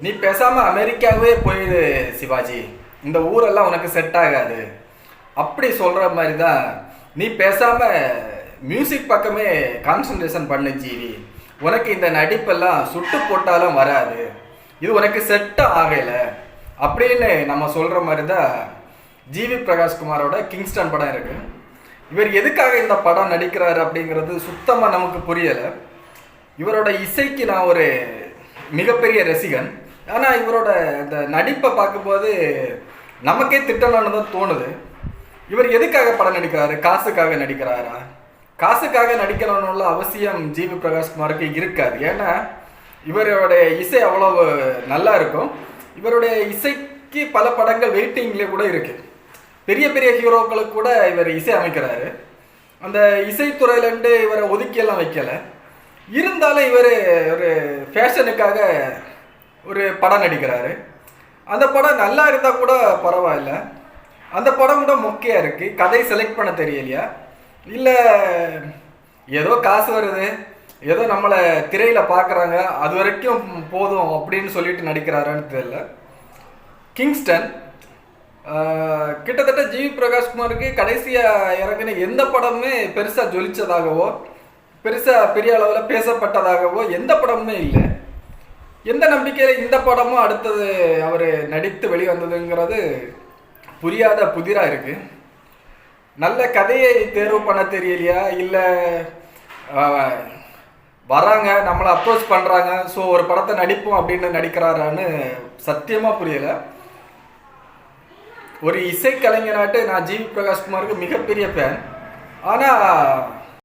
நீ பேசாம அமெரிக்காவே போயிடு சிவாஜி. இந்த ஊரெல்லாம் உனக்கு செட் ஆகாது. அப்படி சொல்ற மாதிரி தான் நீ பேசாம மியூசிக் பக்கமே கான்சன்ட்ரேஷன் பண்ணு ஜீவி. உனக்கு இந்த நடிப்பெல்லாம் சுட்டு போட்டாலும் வராது. இது உனக்கு செட் ஆகல. அப்படின்னு நம்ம சொல்ற மாதிரி தான் ஜிவி பிரகாஷ்குமாரோட கிங்ஸ்டன் படம் இருக்கு. இவர் எதுக்காக இந்த படம் நடிக்கிறார் அப்படிங்கிறது சுத்தமாக நமக்கு புரியலை. இவரோட இசைக்கு நான் ஒரு மிகப்பெரிய ரசிகன். ஆனால் இவரோட இந்த நடிப்பை பார்க்கும்போது நமக்கே திட்டணும்னு தான் தோணுது. இவர் எதுக்காக படம் நடிக்கிறாரு? காசுக்காக நடிக்கிறாரா? காசுக்காக நடிக்கணும்னு அவசியம் ஜிவி பிரகாஷ்குமாருக்கு இருக்காது. ஏன்னா இவருடைய இசை அவ்வளவு நல்லா இருக்கும். இவருடைய இசைக்கு பல படங்கள் வெயிட்டிங்லேயே கூட இருக்கு. பெரிய பெரிய ஹீரோக்களுக்கு கூட இவர் இசை அமைக்கிறாரு. அந்த இசைத்துறையிலேருந்து இவரை ஒதுக்கியெல்லாம் வைக்கலை. இருந்தாலும் இவர் ஒரு ஃபேஷனுக்காக ஒரு படம் நடிக்கிறாரு. அந்த படம் நல்லா இருந்தால் கூட பரவாயில்ல. அந்த படம் கூட மொக்கையாக இருக்குது கதை செலக்ட் பண்ண தெரியலையா? இல்லை ஏதோ காசு வருது. ஏதோ நம்மளை திரையில் பார்க்குறாங்க அது வரைக்கும் போதும் அப்படின்னு சொல்லிட்டு நடிக்கிறாரான்னு தெரியல. கிங்ஸ்டன் கிட்டத்தட்ட ஜிவி பிரகாஷ்குமாருக்கு கடைசியாக இறங்கின எந்த படமுமே பெருசாக ஜொலிச்சதாகவோ பெருசாக பெரிய அளவில் பேசப்பட்டதாகவோ எந்த படமுமே இல்லை. எந்த நம்பிக்கையில் இந்த படமும் அடுத்தது அவர் நடித்து வெளிவந்ததுங்கிறது புரியாத புதிராக இருக்கு. நல்ல கதையை தேர்வு பண்ண தெரியலையா? இல்லை வராங்க நம்மளை அப்ரோச் பண்ணுறாங்க ஸோ ஒரு படத்தை நடிப்போம் அப்படின்னு நடிக்கிறாரான்னு சத்தியமாக புரியலை. ஒரு இசைக்கலைஞனாட்டு நான் ஜிவி பிரகாஷ்குமாருக்கு மிகப்பெரிய ஃபேன் ஆனால்